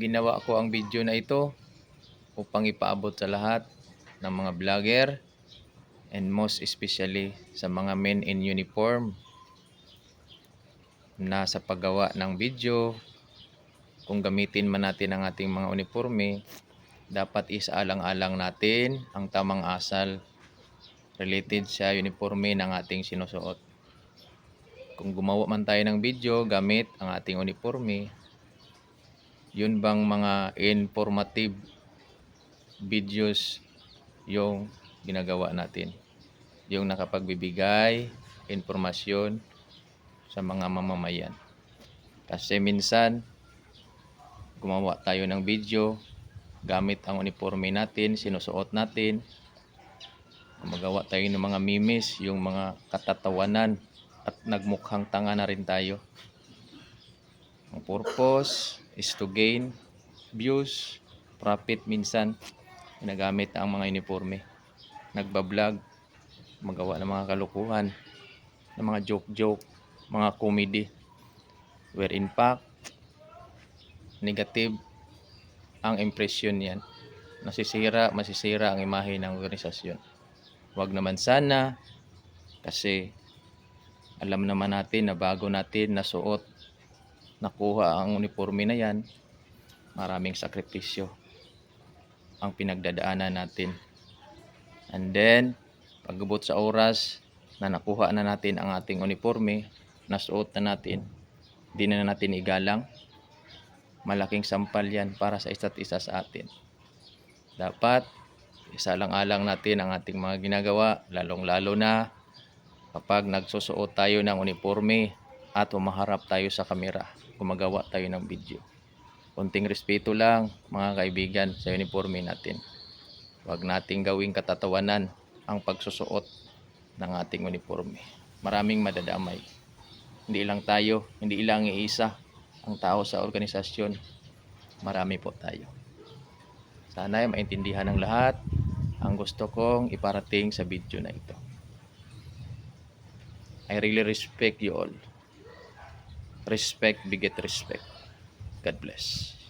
ginawa ko ang video na ito upang ipaabot sa lahat ng mga vlogger and most especially sa mga men in uniform na sa paggawa ng video kung gamitin man natin ang ating mga uniforme dapat isaalang-alang natin ang tamang asal related sa uniforme ng ating sinusuot. Kung gumawa man tayo ng video gamit ang ating uniforme, yun bang mga informative videos yung ginagawa natin. Yung nakapagbibigay informasyon sa mga mamamayan. Kasi minsan, gumawa tayo ng video gamit ang uniforme natin, sinusuot natin, magawa tayo ng mga memes, yung mga katatawanan at nagmukhang tanga na rin tayo. Ang purpose is to gain views, profit minsan, ginagamit ang mga uniforme. Nagbablog, magawa ng mga kalukuhan, ng mga joke-joke, mga comedy. Where in fact, negative ang impression niyan. Nasisira, masisira ang imahe ng organisasyon. Huwag naman sana kasi alam naman natin na bago natin nasuot, nakuha ang uniforme na yan, maraming sakripisyo ang pinagdadaanan natin. And then, pagabot sa oras na nakuha na natin ang ating uniforme, nasuot na natin, di na natin igalang, malaking sampal yan para sa isa't isa sa atin. Dapat, isalang-alang natin ang ating mga ginagawa, lalong-lalo na kapag nagsusuot tayo ng uniforme at umaharap tayo sa kamera, gumagawa tayo ng video. Kunting respeto lang mga kaibigan sa uniforme natin. Huwag nating gawing katatawanan ang pagsusuot ng ating uniforme. Maraming madadamay. Hindi lang tayo, hindi lang iisa ang tao sa organisasyon. Marami po tayo. Sana ay maintindihan ng lahat ang gusto kong iparating sa video na ito. I really respect you all. Respect beget respect. God bless.